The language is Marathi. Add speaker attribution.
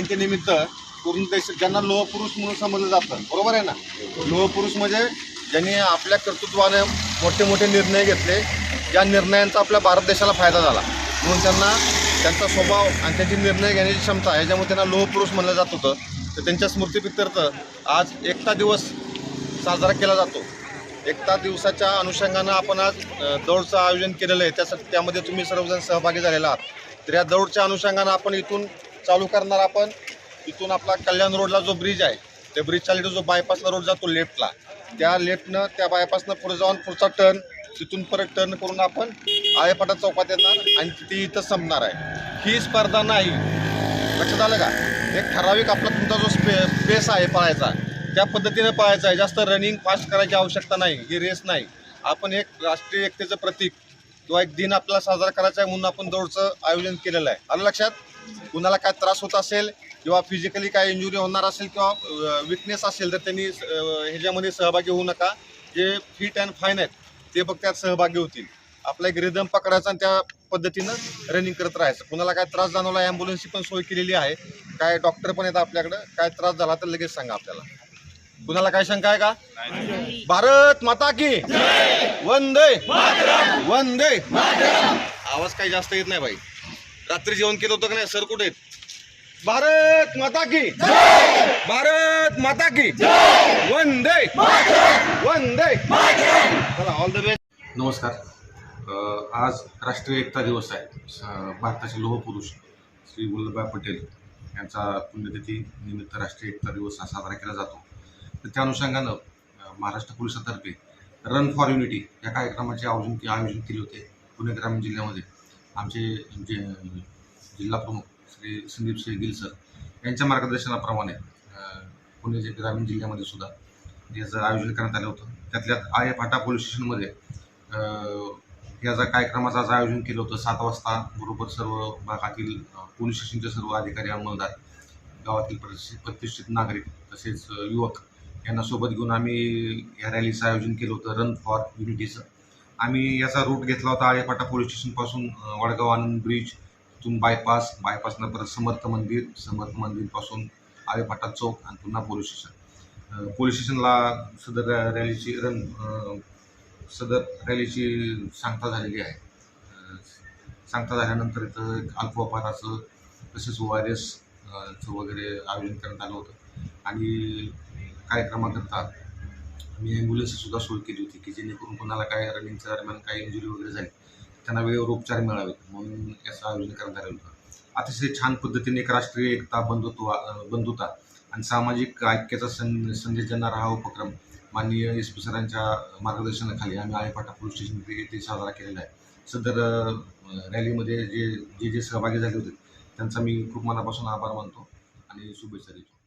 Speaker 1: जयंती निमित्त पूर्ण देश ज्यांना लोहपुरुष म्हणून समजलं जातं. बरोबर आहे ना? लोहपुरुष म्हणजे ज्यांनी आपल्या कर्तृत्वाने मोठे मोठे निर्णय घेतले ज्या निर्णयांचा आपल्या भारत देशाला फायदा झाला. म्हणून त्यांना त्यांचा स्वभाव आणि त्यांची निर्णय घेण्याची क्षमता याच्यामुळे त्यांना लोहपुरुष म्हणलं जात होतं. तर त्यांच्या स्मृतीप्रित्यर्थ आज एकता दिवस साजरा केला जातो. एकता दिवसाच्या अनुषंगानं आपण आज दौडचं आयोजन केलेलं आहे. त्यासाठी त्यामध्ये तुम्ही सर्वजण सहभागी झालेला आहात. तर या दौडच्या अनुषंगानं आपण इथून चालू करणार आपण. तिथून आपला कल्याण रोडला जो ब्रिज आहे त्या ब्रिजच्या लिटर जो बायपासला रोड जातो लेफ्टला त्या लेफ्टनं त्या बायपासनं पुढे जाऊन पुढचा टर्न तिथून परत टर्न करून आपण आळेपाटा चौकात येणार आणि ती इथं संपणार आहे. ही स्पर्धा नाही. लक्षात आलं का? एक ठराविक आपला तुमचा जो स्पे स्पेस आहे पळायचा त्या पद्धतीने पळायचा आहे. जास्त रनिंग फास्ट करायची आवश्यकता नाही. ही रेस नाही. आपण एक राष्ट्रीय एकतेचं प्रतीक किंवा एक दिन आपल्याला साजरा करायचा आहे म्हणून आपण दौडचं आयोजन केलेलं आहे. आलं लक्षात? कुणाला काय त्रास होत असेल किंवा फिजिकली काय इंजुरी होणार असेल किंवा विकनेस असेल तर त्यांनी ह्याच्यामध्ये सहभागी होऊ नका. जे फिट अँड फाईन आहेत ते फक्त त्यात सहभागी होतील. आपला एक रिदम पकडायचा आणि त्या पद्धतीनं रनिंग करत राहायचं. कुणाला काय त्रास जाणवला ॲम्ब्युलन्सची पण सोय केलेली आहे. काय डॉक्टर पण येतात आपल्याकडं. काय त्रास झाला तर लगेच सांगा आपल्याला. कुणाला काय शंका आहे का? भारत माता की वंदे. वंदे. आवाज काही जास्त येत नाही भाई. रात्री जेवण केलं होतं का नाही? सर कुठे भारत माता की. भारत माता की. वंदे. वंदे. चला ऑल द बेस्ट
Speaker 2: नमस्कार. आज राष्ट्रीय एकता दिवस आहे. भारताचे लोहपुरुष श्री वल्लभभाई पटेल यांचा पुण्यतिथी निमित्त राष्ट्रीय एकता दिवस हा साजरा केला जातो. तर त्या अनुषंगानं महाराष्ट्र पोलिसातर्फे रन फॉर युनिटी या कार्यक्रमाचे आयोजन आयोजन केले होते पुणे ग्रामीण जिल्ह्यामध्ये. आमचे जे जिल्हा प्रमुख श्री संदीप श्री गिल सर यांच्या मार्गदर्शनाप्रमाणे पुणे जे ग्रामीण जिल्ह्यामध्ये सुद्धा याचं आयोजन करण्यात आलं होतं. त्यातल्या आय फाटा पोलीस स्टेशनमध्ये याचा कार्यक्रमाचं आज आयोजन केलं होतं सात वाजता बरोबर सर्व भागातील पोलीस स्टेशनचे सर्व अधिकारी अंमलदार गावातील प्रतिष्ठित प्रतिष्ठित नागरिक तसेच युवक यांना सोबत घेऊन आम्ही या रॅलीचं आयोजन केलं होतं रन फॉर युनिटीचं आम्ही याचा रूट घेतला होता आळेपाटा पोलीस स्टेशनपासून वडगाव आनंद ब्रिज तिथून बायपास बायपासनं परत समर्थ मंदिर समर्थ मंदिरपासून आळेपाटा चौक आणि पुन्हा पोलीस स्टेशन पोलीस स्टेशनला सदर रॅ- रॅलीची रन सदर रॅलीची सांगता झालेली आहे. सांगता झाल्यानंतर इथं एक अल्पोपाराचं तसेच ओ आर एस चं वगैरे आयोजन करण्यात आलं होतं. आणि कार्यक्रमाकरता आम्ही ॲम्ब्युलन्सची सुद्धा सोय केली होती की जेणेकरून कोणाला काय रनिंगच्या दरम्यान काही इंजुरी वगैरे झाली त्यांना वेळेवर उपचार मिळावेत म्हणून याचं आयोजन करण्यात आलं होतं. अतिशय छान पद्धतीने एक राष्ट्रीय एकता बंधुत्व बंधुता आणि सामाजिक ऐक्याचा सं संदेश देणारा हा उपक्रम माननीय एस पी सरांच्या मार्गदर्शनाखाली आम्ही आळेपाटा पोलीस स्टेशन येथे साजरा केलेला आहे. सदर रॅलीमध्ये जे जे जे सहभागी झाले होते त्यांचा मी खूप मनापासून आभार मानतो आणि शुभेच्छा देतो.